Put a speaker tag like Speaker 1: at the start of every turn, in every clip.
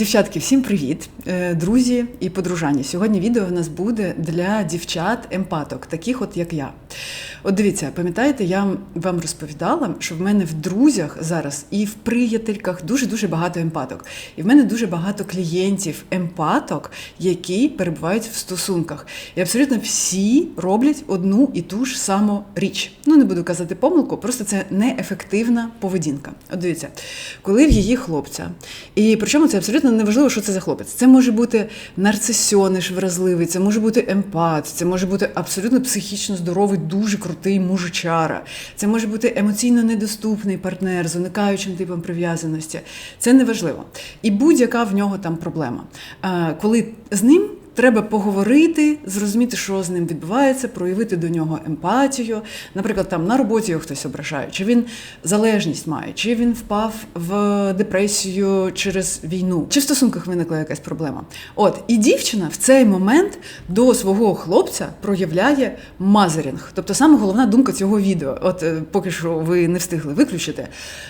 Speaker 1: Дівчатки, всім привіт, Е, друзі і подружані. Сьогодні відео в нас буде для дівчат-емпаток, таких от як я. От дивіться, пам'ятаєте, я вам розповідала, що в мене в друзях зараз і в приятельках дуже-дуже багато емпаток. І в мене дуже багато клієнтів емпаток, які перебувають в стосунках. І абсолютно всі роблять одну і ту ж саму річ. Ну, не буду казати помилку, просто це неефективна поведінка. От дивіться, коли в її хлопця, і причому це абсолютно неважливо, що це за хлопець. Це може бути нарцисіониш вразливий, це може бути емпат, це може бути абсолютно психічно здоровий, дуже крутий мужичара. Це може бути емоційно недоступний партнер з уникаючим типом прив'язаності. Це неважливо. І будь-яка в нього там проблема. Коли з ним. Треба поговорити, зрозуміти, що з ним відбувається, проявити до нього емпатію. Наприклад, там на роботі його хтось ображає, чи він залежність має, чи він впав в депресію через війну, чи в стосунках виникла якась проблема. От і дівчина в цей момент до свого хлопця проявляє мазерінг. Тобто саме головна думка цього відео. От е, поки що ви не встигли виключити.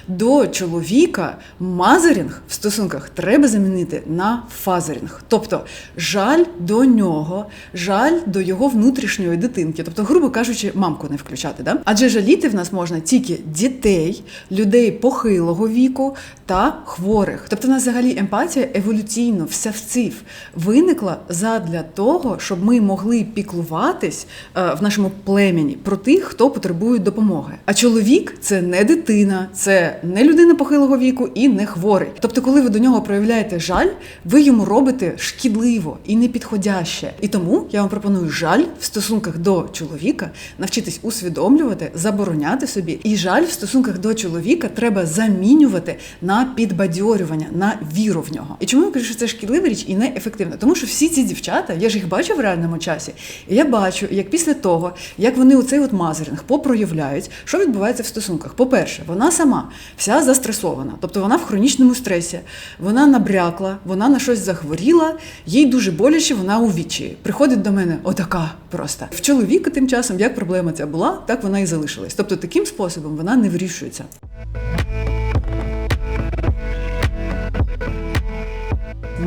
Speaker 1: До чоловіка мазерінг в стосунках треба замінити на фазерінг. Тобто жаль до нього, жаль до його внутрішньої дитинки. Тобто, грубо кажучи, мамку не включати. Да? Адже жаліти в нас можна тільки дітей, людей похилого віку та хворих. Тобто, в нас взагалі емпатія еволюційно вся вців виникла задля того, щоб ми могли піклуватись е, в нашому племені про тих, хто потребує допомоги. А чоловік це не дитина, це не людина похилого віку і не хворий. Тобто, коли ви до нього проявляєте жаль, ви йому робите шкідливо і непідходяще. І тому я вам пропоную жаль в стосунках до чоловіка навчитись усвідомлювати, забороняти собі. І жаль в стосунках до чоловіка треба замінювати на підбадьорювання, на віру в нього. І чому я кажу, що це шкідлива річ і неефективна? Тому що всі ці дівчата, я ж їх бачу в реальному часі, і я бачу, як після того, як вони оцей от мазеринг попроявляють, що відбувається в стосунках. По-перше, вона сама вся застресована, тобто вона в хронічному стресі, вона набрякла, вона на щось захворіла, їй дуже боляче, вона у вічі. Приходить до мене отака просто. В чоловіка тим часом, як проблема ця була, так вона і залишилась. Тобто таким способом вона не вирішується.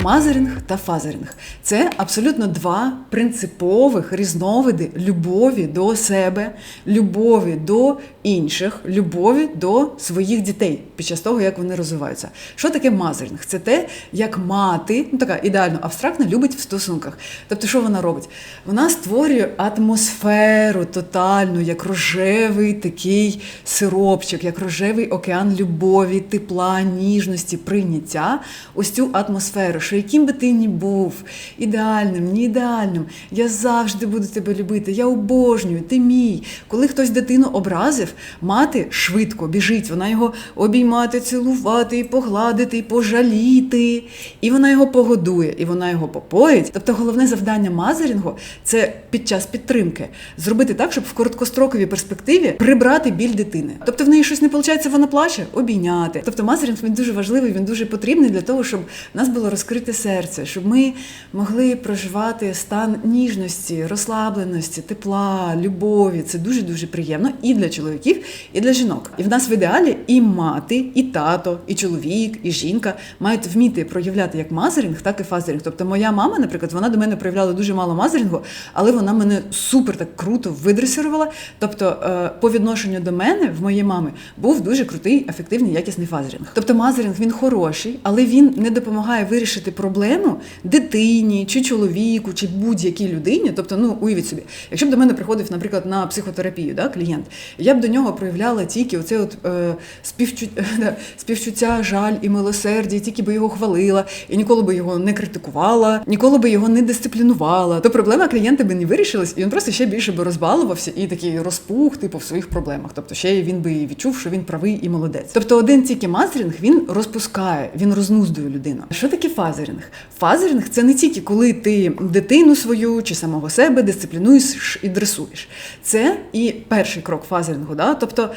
Speaker 1: Мазерінг та фазерінг це абсолютно два принципових різновиди любові до себе, любові до інших, любові до своїх дітей під час того, як вони розвиваються. Що таке мазерінг? Це те, як мати, ну така ідеально абстрактна, любить в стосунках. Тобто, що вона робить? Вона створює атмосферу тотальну, як рожевий такий сиропчик, як рожевий океан любові, тепла, ніжності, прийняття. Ось цю атмосферу що яким би ти ні був, ідеальним, не ідеальним, я завжди буду тебе любити, я обожнюю, ти мій. Коли хтось дитину образив, мати швидко біжить, вона його обіймати, цілувати, і погладити, і пожаліти. І вона його погодує, і вона його попоїть. Тобто головне завдання мазерінгу це під час підтримки зробити так, щоб в короткостроковій перспективі прибрати біль дитини. Тобто в неї щось не виходить, вона плаче, обійняти. Тобто мазерінг він дуже важливий, він дуже потрібний для того, щоб нас було розкрите серце, щоб ми могли проживати стан ніжності, розслабленості, тепла, любові. Це дуже дуже приємно і для чоловіків, і для жінок. І в нас в ідеалі і мати, і тато, і чоловік, і жінка мають вміти проявляти як мазерінг, так і фазерінг. Тобто, моя мама, наприклад, вона до мене проявляла дуже мало мазерінгу, але вона мене супер так круто видресирувала. Тобто, е, по відношенню до мене, в моєї мами, був дуже крутий, ефективний, якісний фазерінг. Тобто, мазерінг він хороший, але він не допомагає вирішити проблему дитині, чи чоловіку, чи будь-якій людині. Тобто, ну уявіть собі, якщо б до мене приходив, наприклад, на психотерапію, да, клієнт, я б до нього проявляла тільки оце от е, співчу... да, співчуття, жаль і милосердя, тільки би його хвалила, і ніколи би його не критикувала, ніколи би його не дисциплінувала. То проблема клієнта би не вирішилась, і він просто ще більше би розбалувався і такий розпух, типу, в своїх проблемах. Тобто, ще він би відчув, що він правий і молодець. Тобто, один тільки мазерінг він розпускає, він рознуздує людину. Що таке фазерінг? Фазерінг це не тільки коли ти дитину свою чи самого себе дисциплінуєш і дресуєш. Це і перший крок фазерінгу. Да? Тобто,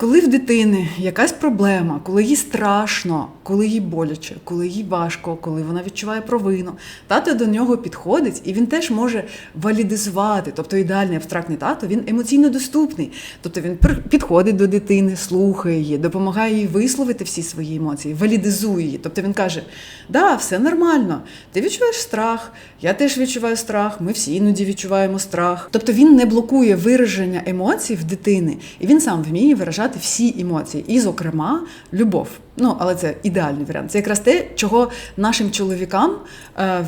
Speaker 1: коли в дитини якась проблема, коли їй страшно, коли їй боляче, коли їй важко, коли вона відчуває провину, тато до нього підходить і він теж може валідизувати. Тобто ідеальний абстрактний тато він емоційно доступний. Тобто він підходить до дитини, слухає її, допомагає їй висловити всі свої емоції, валідизує її. Тобто він каже: Да, все нормально. Ти відчуваєш страх, я теж відчуваю страх, ми всі іноді відчуваємо страх. Тобто він не блокує вираження емоцій в дитини, і він сам вміє виражати всі емоції, і, зокрема, любов. Ну, але це ідеальний варіант. Це якраз те, чого нашим чоловікам е, е,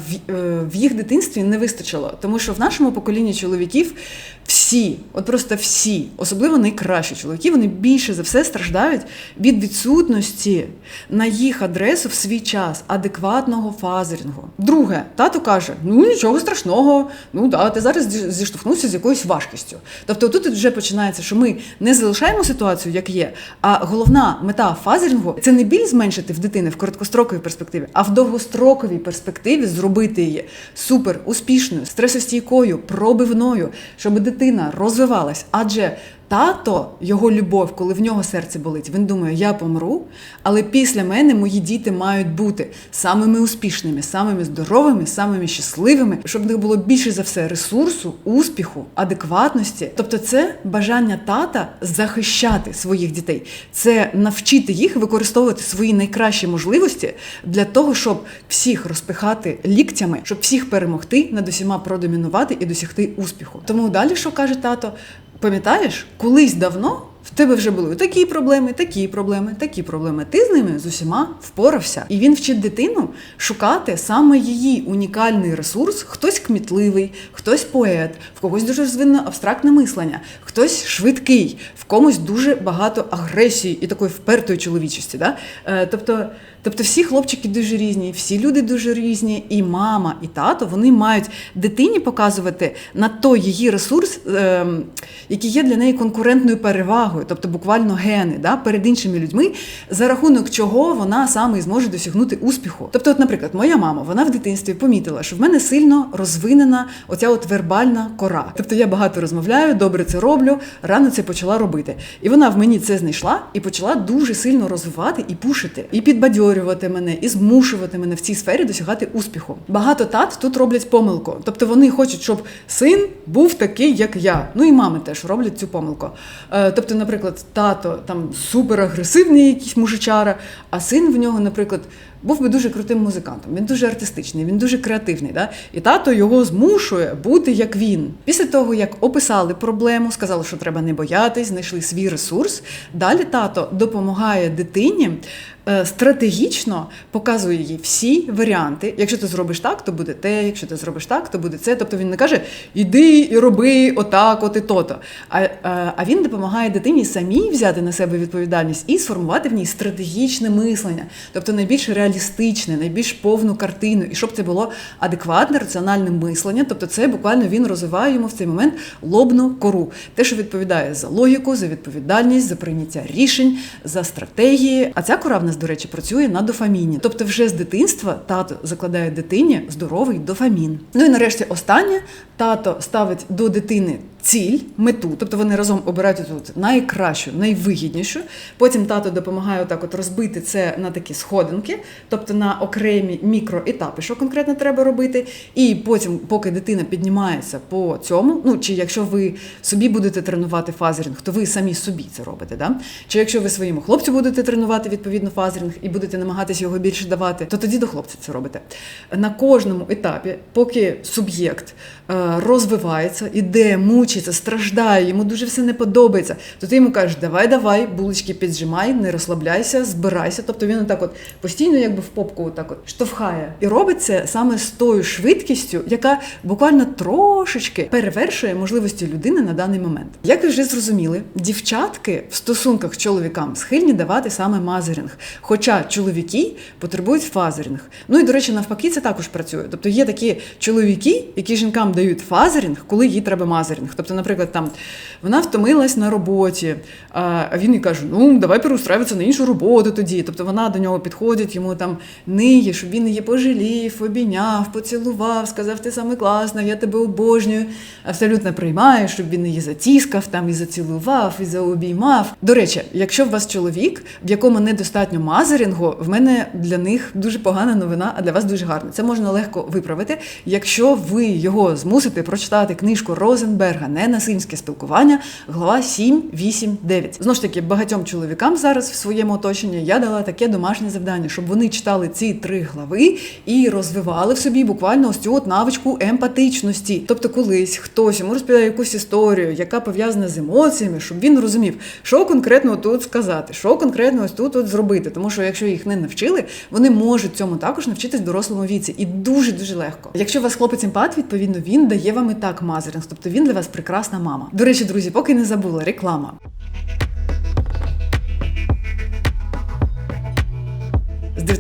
Speaker 1: в їх дитинстві не вистачило. Тому що в нашому поколінні чоловіків всі, от просто всі, особливо найкращі чоловіки, вони більше за все страждають від відсутності на їх адресу в свій час адекватного фазерінгу. Друге, тато каже: ну нічого страшного, ну да, ти зараз зіштовхнувся з якоюсь важкістю. Тобто тут вже починається, що ми не залишаємо ситуацію, як є. А головна мета фазерінгу це не біль зменшити в дитини в короткостроковій перспективі, а в довгостроковій перспективі зробити її супер успішною, стресостійкою, пробивною, щоб дитина розвивалась. Адже тато, його любов, коли в нього серце болить, він думає, я помру, але після мене мої діти мають бути самими успішними, самими здоровими, самими щасливими, щоб в них було більше за все ресурсу, успіху, адекватності. Тобто, це бажання тата захищати своїх дітей, це навчити їх використовувати свої найкращі можливості для того, щоб всіх розпихати ліктями, щоб всіх перемогти, над усіма продомінувати і досягти успіху. Тому далі, що каже тато, пам'ятаєш, колись давно. В тебе вже були такі проблеми, такі проблеми, такі проблеми. Ти з ними з усіма впорався. І він вчить дитину шукати саме її унікальний ресурс. Хтось кмітливий, хтось поет, в когось дуже розвинено абстрактне мислення, хтось швидкий, в комусь дуже багато агресії і такої впертої чоловічості. Да? Е, тобто, тобто всі хлопчики дуже різні, всі люди дуже різні, і мама, і тато вони мають дитині показувати на той її ресурс, е, який є для неї конкурентною перевагою, тобто буквально гени да, перед іншими людьми, за рахунок чого вона саме і зможе досягнути успіху. Тобто, от, наприклад, моя мама вона в дитинстві помітила, що в мене сильно розвинена оця от вербальна кора. Тобто я багато розмовляю, добре це роблю, рано це почала робити. І вона в мені це знайшла і почала дуже сильно розвивати і пушити, і підбадьорювати мене, і змушувати мене в цій сфері досягати успіху. Багато тат тут роблять помилку. Тобто вони хочуть, щоб син був такий, як я. Ну і мами теж роблять цю помилку. Е, Тобто, наприклад, тато там суперагресивний якийсь мужичара, а син в нього, наприклад, був би дуже крутим музикантом. Він дуже артистичний, він дуже креативний. Да? І тато його змушує бути як він. Після того, як описали проблему, сказали, що треба не боятись, знайшли свій ресурс. Далі тато допомагає дитині. е, Стратегічно показує їй всі варіанти. Якщо ти зробиш так, то буде те. Якщо ти зробиш так, то буде це. Тобто він не каже іди і роби отак, от і то-то. А, а, а він допомагає дитині самій взяти на себе відповідальність і сформувати в ній стратегічне мислення, тобто найбільш реалістичне, найбільш повну картину, і щоб це було адекватне, раціональне мислення. Тобто, це буквально він розвиває йому в цей момент лобну кору, те, що відповідає за логіку, за відповідальність, за прийняття рішень, за стратегії. А ця кора в нас, до речі, працює на дофаміні. Тобто, вже з дитинства тато закладає дитині здоровий дофамін. Ну і нарешті останнє тато ставить до дитини ціль, мету, тобто вони разом обирають тут найкращу, найвигіднішу. Потім тато допомагає отак от розбити це на такі сходинки, тобто на окремі мікроетапи, що конкретно треба робити. І потім, поки дитина піднімається по цьому, ну чи якщо ви собі будете тренувати фазерінг, то ви самі собі це робите. Да? Чи якщо ви своєму хлопцю будете тренувати відповідно фазерінг і будете намагатися його більше давати, то тоді до хлопця це робите. На кожному етапі, поки суб'єкт е, розвивається, іде, мучиться, страждає, йому дуже все не подобається, то ти йому кажеш, давай, давай, булочки піджимай, не розслабляйся, збирайся. Тобто він отак от постійно якби в попку отак от штовхає. І робить це саме з тою швидкістю, яка буквально трошечки перевершує можливості людини на даний момент. Як ви вже зрозуміли, дівчатки в стосунках з чоловікам схильні давати саме мазерінг, хоча чоловіки потребують фазерінг. Ну і до речі, навпаки, це також працює. Тобто є такі чоловіки, які жінкам дають фазерінг, коли їй треба мазерінг. Тобто, наприклад, там вона втомилась на роботі, а він їй каже: ну давай переустраюватися на іншу роботу тоді. Тобто вона до нього підходить, йому там ниє, щоб він її пожалів, обійняв, поцілував, сказав, ти саме класна, я тебе обожнюю. Абсолютно приймає, щоб він її затіскав, там і зацілував, і заобіймав. До речі, якщо у вас чоловік, в якому недостатньо мазерінгу, в мене для них дуже погана новина, а для вас дуже гарна. Це можна легко виправити, якщо ви його змусите прочитати книжку Розенберга ненасильницьке спілкування, глава 7, 8, 9. Знову ж таки, багатьом чоловікам зараз в своєму оточенні я дала таке домашнє завдання, щоб вони читали ці три глави і розвивали в собі буквально ось цю от навичку емпатичності. Тобто, колись хтось йому розповідає якусь історію, яка пов'язана з емоціями, щоб він розумів, що конкретно тут сказати, що конкретно ось тут от зробити. Тому що якщо їх не навчили, вони можуть цьому також навчитись в дорослому віці, і дуже дуже легко. Якщо у вас хлопець емпат, відповідно він дає вам і так мазеринг, тобто він для вас прекрасна мама. До речі, друзі, поки не забула реклама.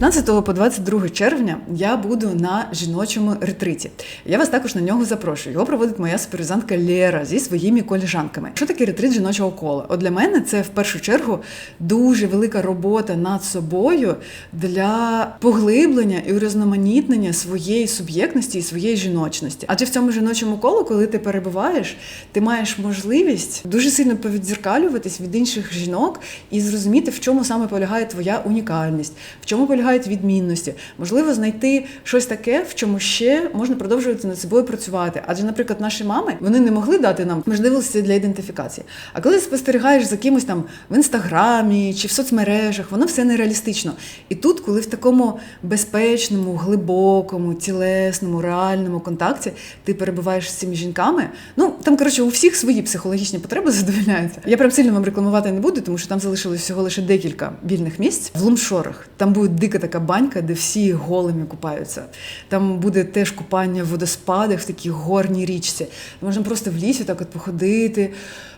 Speaker 1: 19 по 22 червня я буду на жіночому ретриті. Я вас також на нього запрошую. Його проводить моя супервізантка Лєра зі своїми коліжанками. Що таке ретрит жіночого кола? От для мене це в першу чергу дуже велика робота над собою для поглиблення і урізноманітнення своєї суб'єктності і своєї жіночності. Адже в цьому жіночому колу, коли ти перебуваєш, ти маєш можливість дуже сильно повідзеркалюватись від інших жінок і зрозуміти, в чому саме полягає твоя унікальність, в чому полягають відмінності. Можливо, знайти щось таке, в чому ще можна продовжувати над собою працювати. Адже, наприклад, наші мами вони не могли дати нам можливості для ідентифікації. А коли спостерігаєш за кимось там в інстаграмі чи в соцмережах, воно все нереалістично. І тут, коли в такому безпечному, глибокому, тілесному, реальному контакті ти перебуваєш з цими жінками, ну там коротше у всіх свої психологічні потреби задовольняються. Я прям сильно вам рекламувати не буду, тому що там залишилось всього лише декілька вільних місць в Лумшорах. Там буде дика така банька, де всі голими купаються. Там буде теж купання в водоспадах в такій горній річці. Можна просто в лісі так от походити,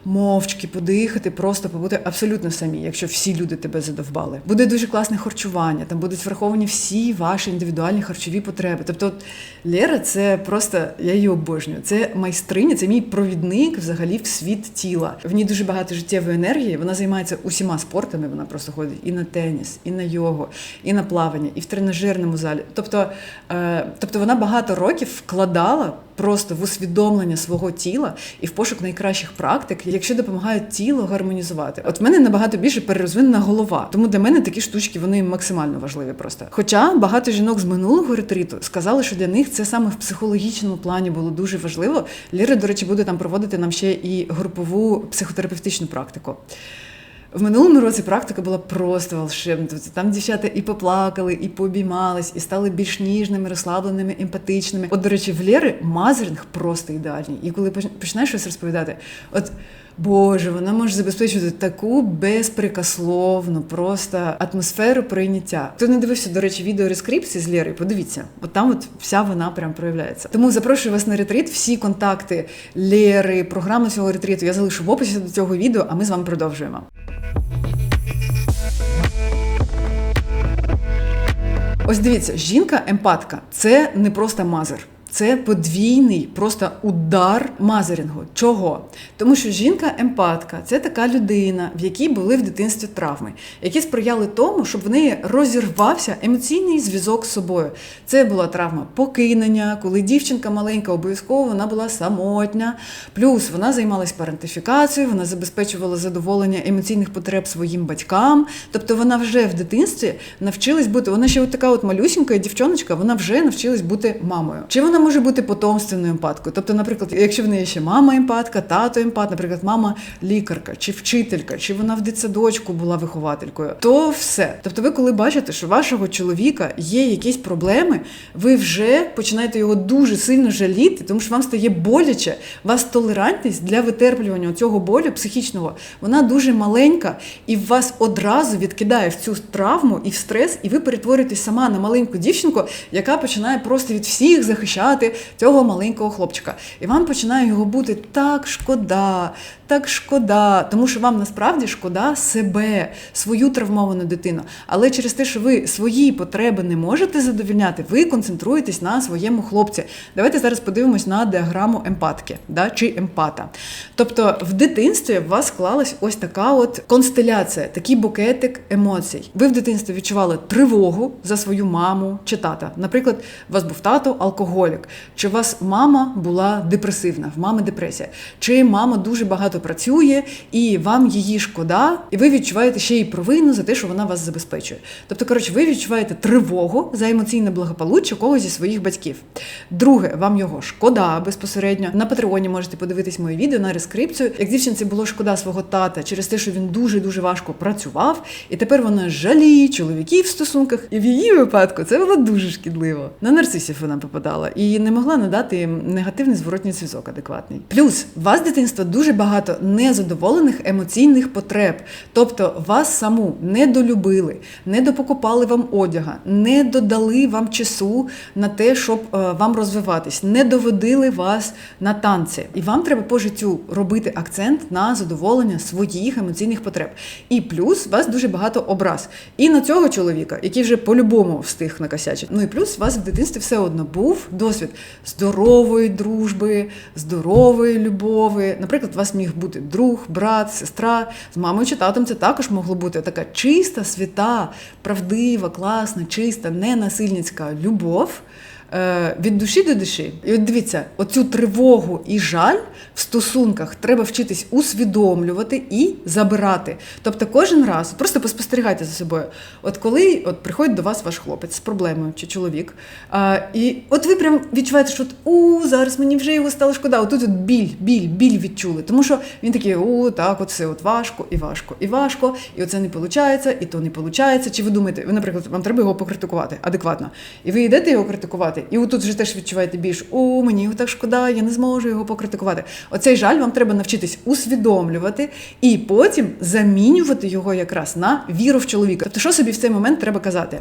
Speaker 1: мовчки подихати, просто побути абсолютно самі, якщо всі люди тебе задовбали. Буде дуже класне харчування, там будуть враховані всі ваші індивідуальні харчові потреби. Тобто, от, Лера, це просто я її обожнюю. Це майстриня, це мій провідник взагалі в світ тіла. В ній дуже багато життєвої енергії. Вона займається усіма спортами. Вона просто ходить і на теніс, і на йогу, і на плавання, і в тренажерному залі. Тобто, е, тобто вона багато років вкладала просто в усвідомлення свого тіла і в пошук найкращих практик, якщо допомагають тіло гармонізувати. От в мене набагато більше перерозвинена голова, тому для мене такі штучки вони максимально важливі. Просто хоча багато жінок з минулого ретриту сказали, що для них це саме в психологічному плані було дуже важливо. Ліра, до речі, буде там проводити нам ще і групову психотерапевтичну практику. В минулому році практика була просто волшебна. Тобто Там дівчата і поплакали, і пообіймались, і стали більш ніжними, розслабленими, емпатичними. От, до речі, в Лєри мазеринг просто ідеальний. І коли починаєш щось розповідати, от. Боже, вона може забезпечувати таку безпрекословну, просто атмосферу прийняття. Хто не дивився, до речі, відео рескрипції з Лєрою, подивіться, от там от вся вона прям проявляється. Тому запрошую вас на ретрит. Всі контакти Лєри, програми цього ретриту я залишу в описі до цього відео, а ми з вами продовжуємо. Ось дивіться, жінка-емпатка це не просто мазер. Це подвійний просто удар мазерінгу. Чого? Тому що жінка-емпатка це така людина, в якій були в дитинстві травми, які сприяли тому, щоб в неї розірвався емоційний зв'язок з собою. Це була травма покинення, коли дівчинка маленька, обов'язково вона була самотня. Плюс вона займалась парентифікацією, вона забезпечувала задоволення емоційних потреб своїм батькам. Тобто вона вже в дитинстві навчилась бути. Вона ще от така от малюсінька дівчоночка, вона вже навчилась бути мамою. Чи вона може бути потомственною емпаткою. Тобто, наприклад, якщо в неї ще мама емпатка, тато емпат, наприклад, мама лікарка чи вчителька, чи вона в дитсадочку була вихователькою, то все. Тобто, ви, коли бачите, що вашого чоловіка є якісь проблеми, ви вже починаєте його дуже сильно жаліти, тому що вам стає боляче. У вас толерантність для витерплювання цього болю психічного, вона дуже маленька, і вас одразу відкидає в цю травму і в стрес, і ви перетворюєтесь сама на маленьку дівчинку, яка починає просто від всіх захищати цього маленького хлопчика. І вам починає його бути так шкода, так шкода, тому що вам насправді шкода себе, свою травмовану дитину. Але через те, що ви свої потреби не можете задовільняти, ви концентруєтесь на своєму хлопці. Давайте зараз подивимось на діаграму емпатки да, чи емпата. Тобто в дитинстві у вас склалась ось така от констеляція, такий букетик емоцій. Ви в дитинстві відчували тривогу за свою маму чи тата. Наприклад, у вас був тато алкоголік. Напрямок. Чи у вас мама була депресивна, в мами депресія, чи мама дуже багато працює і вам її шкода, і ви відчуваєте ще й провину за те, що вона вас забезпечує. Тобто, коротше, ви відчуваєте тривогу за емоційне благополуччя когось зі своїх батьків. Друге, вам його шкода безпосередньо. На Патреоні можете подивитись моє відео на рескрипцію. Як дівчинці було шкода свого тата через те, що він дуже дуже важко працював, і тепер вона жаліє чоловіків в стосунках. І в її випадку це було дуже шкідливо. На нарцисів вона попадала і не могла надати негативний зворотній зв'язок адекватний. Плюс у вас з дитинства дуже багато незадоволених емоційних потреб, тобто вас саму не долюбили, не допокупали вам одяга, не додали вам часу на те, щоб е, вам розвиватись, не доводили вас на танці. І вам треба по життю робити акцент на задоволення своїх емоційних потреб. І плюс у вас дуже багато образ. І на цього чоловіка, який вже по-любому встиг накосячити. Ну і плюс у вас в дитинстві все одно був досвід здорової дружби, здорової любові. Наприклад, у вас міг бути друг, брат, сестра. З мамою чи татом це також могло бути така чиста, свята, правдива, класна, чиста, ненасильницька любов. Е, Від душі до душі. І от дивіться, оцю тривогу і жаль в стосунках треба вчитись усвідомлювати і забирати. Тобто кожен раз просто поспостерігайте за собою. От коли от приходить до вас ваш хлопець з проблемою чи чоловік, а, і от ви прям відчуваєте, що от, у зараз мені вже його стало шкода. Отут от біль, біль, біль відчули. Тому що він такий, у так, от все от важко, і важко, і важко, і оце не виходить, і то не виходить. Чи ви думаєте, ви, наприклад, вам треба його покритикувати адекватно, і ви йдете його критикувати, і отут вже теж відчуваєте більш о, мені його так шкода, я не зможу його покритикувати. Оцей жаль вам треба навчитись усвідомлювати і потім замінювати його якраз на віру в чоловіка. Тобто, що собі в цей момент треба казати?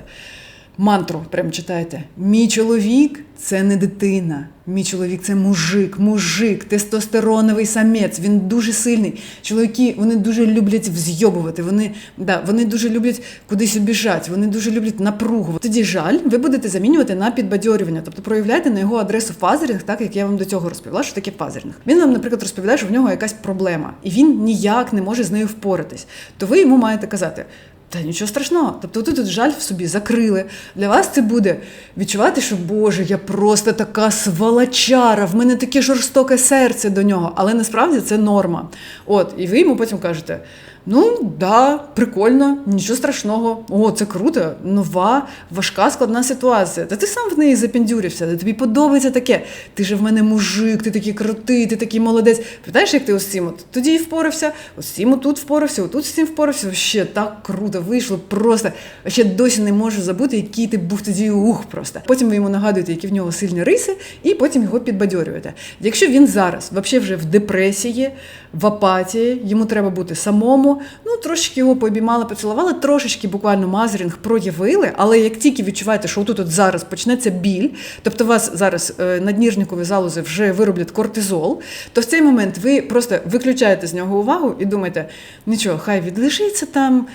Speaker 1: Мантру прям читайте. Мій чоловік це не дитина. Мій чоловік це мужик, мужик, тестостероновий самець. Він дуже сильний. Чоловіки вони дуже люблять взйобувати. Вони да, вони дуже люблять кудись обіжати, вони дуже люблять напругу. Тоді жаль, ви будете замінювати на підбадьорювання, тобто проявляйте на його адресу фазерінг, так як я вам до цього розповіла, що таке фазерінг. Він вам, наприклад, розповідає, що в нього якась проблема, і він ніяк не може з нею впоратись. То ви йому маєте казати. Та нічого страшного. Тобто тут тут жаль в собі закрили. Для вас це буде відчувати, що Боже, я просто така свалачара, в мене таке жорстоке серце до нього. Але насправді це норма. От, і ви йому потім кажете. Ну, да, прикольно, нічого страшного. О, це круто, нова, важка, складна ситуація. Та ти сам в неї запіндюрився, та тобі подобається таке. Ти же в мене мужик, ти такий крутий, ти такий молодець. Пам'ятаєш, як ти ось цим от тоді і впорався, ось цим отут впорався, отут з цим впорався. Ще так круто вийшло, просто ще досі не можу забути, який ти був тоді ух просто. Потім ви йому нагадуєте, які в нього сильні риси, і потім його підбадьорюєте. Якщо він зараз взагалі вже в депресії, в апатії, йому треба бути самому. Ну, трошечки його пообіймали, поцілували, трошечки буквально мазерінг проявили, але як тільки відчуваєте, що тут от зараз почнеться біль, тобто у вас зараз е, надніжникові залози вже вироблять кортизол, то в цей момент ви просто виключаєте з нього увагу і думаєте, нічого, хай відлишиться там.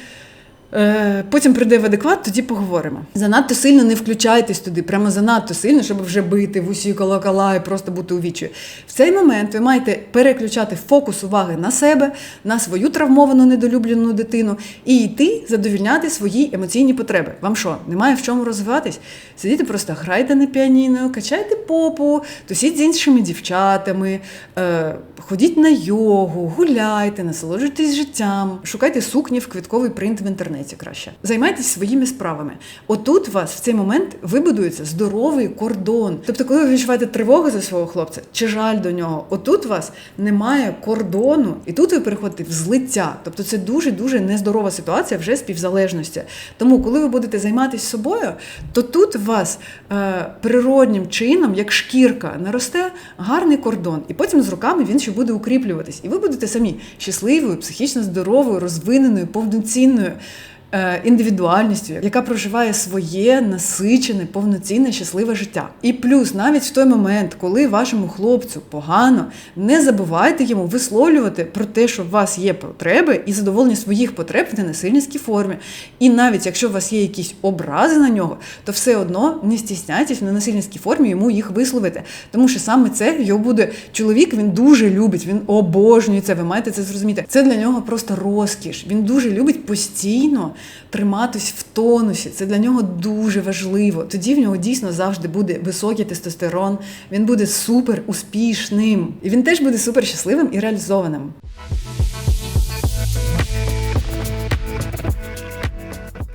Speaker 1: Е, Потім прийде в адекват, тоді поговоримо. Занадто сильно не включайтесь туди, прямо занадто сильно, щоб вже бити в усі колокола і просто бути у вічі. В цей момент ви маєте переключати фокус уваги на себе, на свою травмовану недолюблену дитину і йти задовільняти свої емоційні потреби. Вам що, немає в чому розвиватись? Сидіти просто грайте на піаніно, качайте попу, тусіть з іншими дівчатами, е, ходіть на йогу, гуляйте, насолоджуйтесь життям, шукайте сукні в квітковий принт в інтернеті краще. Займайтесь своїми справами. Отут у вас в цей момент вибудується здоровий кордон. Тобто, коли ви відчуваєте тривогу за свого хлопця чи жаль до нього, отут у вас немає кордону, і тут ви переходите в злиття. Тобто це дуже дуже нездорова ситуація вже співзалежності. Тому, коли ви будете займатися собою, то тут у вас е, природнім чином, як шкірка, наросте гарний кордон, і потім з роками він ще буде укріплюватись. І ви будете самі щасливою, психічно здоровою, розвиненою, повноцінною. Е, Індивідуальністю, яка проживає своє насичене, повноцінне, щасливе життя. І плюс, навіть в той момент, коли вашому хлопцю погано, не забувайте йому висловлювати про те, що у вас є потреби і задоволення своїх потреб в ненасильницькій формі. І навіть якщо у вас є якісь образи на нього, то все одно не стісняйтесь в ненасильницькій формі йому їх висловити. Тому що саме це його буде чоловік, він дуже любить, він обожнює це. Ви маєте це зрозуміти. Це для нього просто розкіш. Він дуже любить постійно триматись в тонусі. Це для нього дуже важливо. Тоді в нього дійсно завжди буде високий тестостерон, він буде супер успішним. І він теж буде супер щасливим і реалізованим.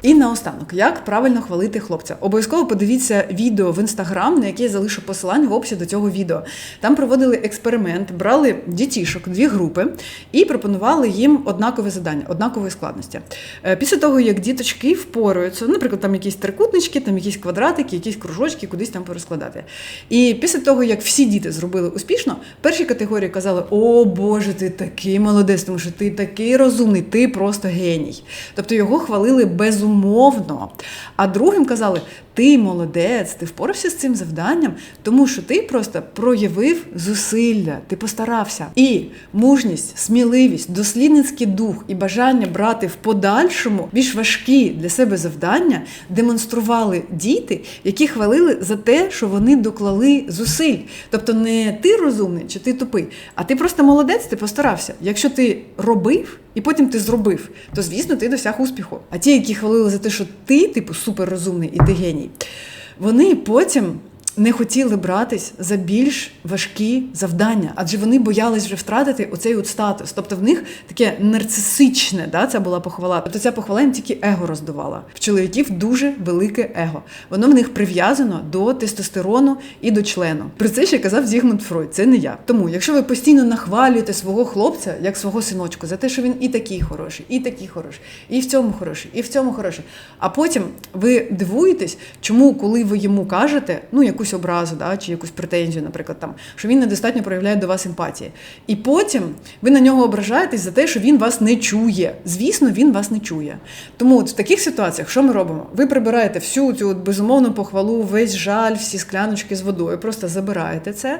Speaker 1: І наостанок, як правильно хвалити хлопця. Обов'язково подивіться відео в інстаграм, на яке я залишу посилання в описі до цього відео. Там проводили експеримент, брали дітішок, дві групи, і пропонували їм однакове завдання, однакової складності. Е, Після того, як діточки впораються, наприклад, там якісь трикутнички, там якісь квадратики, якісь кружочки, кудись там порозкладати. І після того, як всі діти зробили успішно, першій категорії казали: О Боже, ти такий молодець, тому що ти такий розумний, ти просто геній. Тобто його хвалили безумовно безумовно. А другим казали: ти молодець, ти впорався з цим завданням, тому що ти просто проявив зусилля, ти постарався. І мужність, сміливість, дослідницький дух і бажання брати в подальшому більш важкі для себе завдання демонстрували діти, які хвалили за те, що вони доклали зусиль. Тобто не ти розумний чи ти тупий, а ти просто молодець, ти постарався. Якщо ти робив і потім ти зробив, то звісно ти досяг успіху. А ті, які хвалили за те, що ти, типу, суперрозумний і ти геній, вони потім не хотіли братись за більш важкі завдання, адже вони боялись вже втратити оцей от статус. Тобто в них таке нарцисичне, да, це була похвала. Тобто ця похвала їм тільки его роздувала. В чоловіків дуже велике его. Воно в них прив'язано до тестостерону і до члену. Про це ще казав Зігмунд Фройд. Це не я. Тому, якщо ви постійно нахвалюєте свого хлопця, як свого синочку, за те, що він і такий хороший, і такий хороший, і в цьому хороший, і в цьому хороший. А потім ви дивуєтесь, чому, коли ви йому кажете, ну яку якусь образу, да, чи якусь претензію, наприклад, там, що він недостатньо проявляє до вас емпатії. І потім ви на нього ображаєтесь за те, що він вас не чує. Звісно, він вас не чує. Тому от в таких ситуаціях, що ми робимо? Ви прибираєте всю цю безумовну похвалу, весь жаль, всі скляночки з водою, просто забираєте це.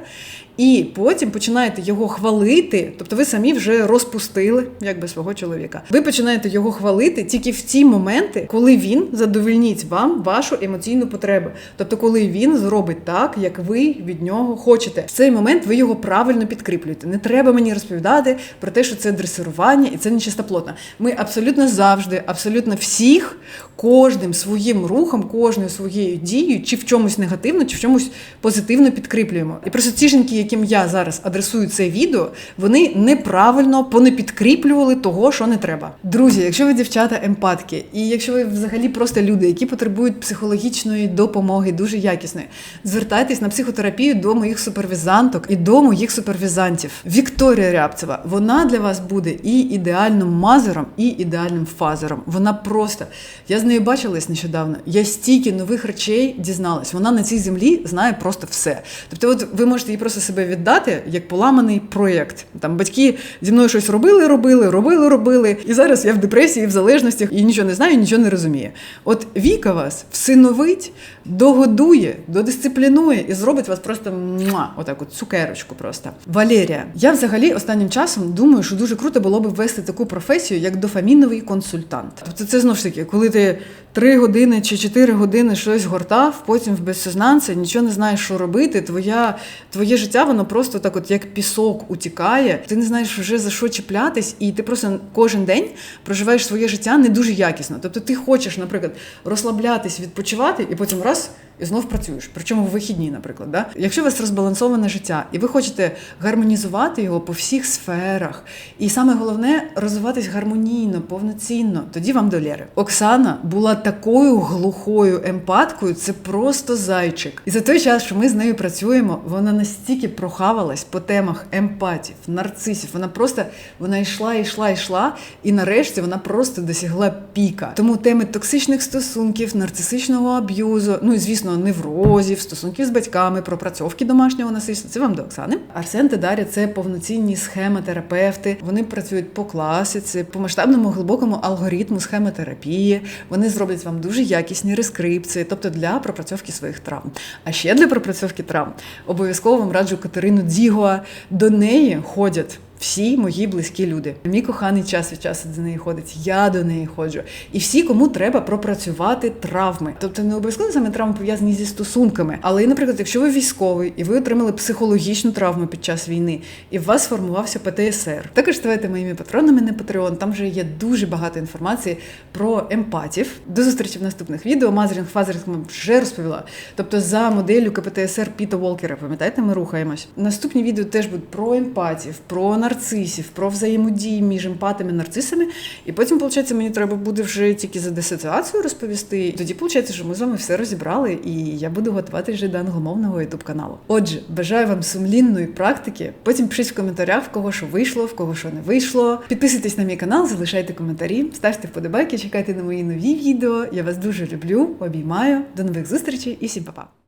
Speaker 1: І потім починаєте його хвалити, тобто ви самі вже розпустили якби свого чоловіка. Ви починаєте його хвалити тільки в ті моменти, коли він задовольнить вам вашу емоційну потребу. Тобто, коли він зробить так, як ви від нього хочете. В цей момент ви його правильно підкріплюєте. Не треба мені розповідати про те, що це дресирування і це не нечистоплотно. Ми абсолютно завжди, абсолютно всіх, кожним своїм рухом, кожною своєю дією, чи в чомусь негативно, чи в чомусь позитивно підкріплюємо. І просто ті жінки, яким я зараз адресую це відео, вони неправильно понепідкріплювали того, що не треба. Друзі, якщо ви дівчата емпатки, і якщо ви взагалі просто люди, які потребують психологічної допомоги, дуже якісної, звертайтесь на психотерапію до моїх супервізанток і до моїх супервізантів. Вікторія Рябцева, вона для вас буде і ідеальним мазером, і ідеальним фазером. Вона просто я з нею бачилась нещодавно. Я стільки нових речей дізналась. Вона на цій землі знає просто все. Тобто, от ви можете їй просто себе віддати як поламаний проєкт. Там батьки зі мною щось робили, робили, робили, робили. І зараз я в депресії, в залежностях і нічого не знаю, нічого не розумію. От Віка вас всиновить, догодує, додисциплінує і зробить вас просто муа, отак, от цукерочку. Просто Валерія. Я взагалі останнім часом думаю, що дуже круто було б ввести таку професію, як дофаміновий консультант. Тобто, це знову ж таки, коли ти три години чи чотири години щось гортав, потім в безсознанці, нічого не знаєш, що робити. Твоя твоє життя, воно просто так, от як пісок утікає. Ти не знаєш вже за що чіплятись, і ти просто кожен день проживаєш своє життя не дуже якісно. Тобто, ти хочеш, наприклад, розслаблятись, відпочивати, і потім раз і знов працюєш. Причому в вихідні, наприклад. Да? Якщо у вас розбалансоване життя, і ви хочете гармонізувати його по всіх сферах, і саме головне розвиватись гармонійно, повноцінно, тоді вам до Лєри. Оксана була такою глухою емпаткою, це просто зайчик. І за той час, що ми з нею працюємо, вона настільки прохавалась по темах емпатів, нарцисів. Вона просто вона йшла, йшла, йшла, і нарешті вона просто досягла піка. Тому теми токсичних стосунків, нарцисичного аб'юзу, ну і звісно неврозів, стосунків з батьками, пропрацьовки домашнього насильства. Це вам до Оксани. Арсен та Дар'я це повноцінні схемотерапевти. Вони працюють по класиці, по масштабному глибокому алгоритму схемотерапії. Вони зроблять вам дуже якісні рескрипції, тобто для пропрацьовки своїх травм. А ще для пропрацьовки травм обов'язково вам раджу Катерину Дзігуа. До неї ходять всі мої близькі люди. Мій коханий час від часу до неї ходить, я до неї ходжу. І всі, кому треба пропрацювати травми. Тобто не обов'язково саме травми пов'язані зі стосунками. Але, наприклад, якщо ви військовий і ви отримали психологічну травму під час війни, і в вас сформувався ПТСР, також ставайте моїми патронами на Patreon. Там вже є дуже багато інформації про емпатів. До зустрічі в наступних відео. Мазерінг Фазерінг вам вже розповіла. Тобто за моделлю КПТСР Піта Волкера, пам'ятаєте, ми рухаємось. Наступні відео теж будуть про емпатів, про нарцисів, про взаємодії між емпатами і нарцисами. І потім, виходить, мені треба буде вже тільки за дисоціацію розповісти. Тоді, виходить, що ми з вами все розібрали, і я буду готувати вже до англомовного youtube каналу. Отже, бажаю вам сумлінної практики. Потім пишіть в коментарях, в кого що вийшло, в кого що не вийшло. Підписуйтесь на мій канал, залишайте коментарі, ставте вподобайки, чекайте на мої нові відео. Я вас дуже люблю, обіймаю. До нових зустрічей і всім па-па!